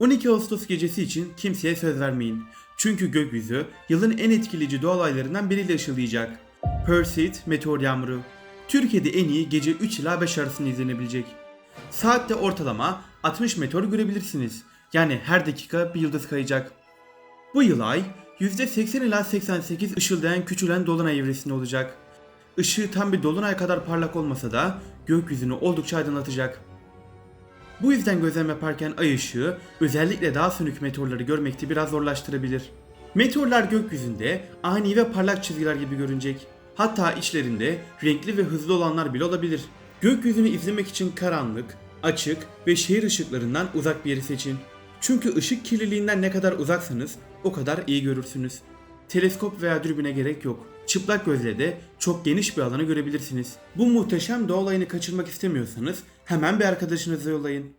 12 Ağustos gecesi için kimseye söz vermeyin. Çünkü gökyüzü yılın en etkileyici doğa olaylarından biriyle ışılayacak. Perseid meteor yağmuru. Türkiye'de en iyi gece 3 ila 5 arasında izlenebilecek. Saatte ortalama 60 meteor görebilirsiniz. Yani her dakika bir yıldız kayacak. Bu yıl ay %80 ila 88 ışıldayan küçülen dolunay evresinde olacak. Işığı tam bir dolunay kadar parlak olmasa da gökyüzünü oldukça aydınlatacak. Bu yüzden gözlem yaparken ay ışığı özellikle daha sönük meteorları görmekte biraz zorlaştırabilir. Meteorlar gökyüzünde ani ve parlak çizgiler gibi görünecek. Hatta içlerinde renkli ve hızlı olanlar bile olabilir. Gökyüzünü izlemek için karanlık, açık ve şehir ışıklarından uzak bir yeri seçin. Çünkü ışık kirliliğinden ne kadar uzaksanız o kadar iyi görürsünüz. Teleskop veya dürbüne gerek yok. Çıplak gözle de çok geniş bir alanı görebilirsiniz. Bu muhteşem doğa olayını kaçırmak istemiyorsanız hemen bir arkadaşınıza yollayın.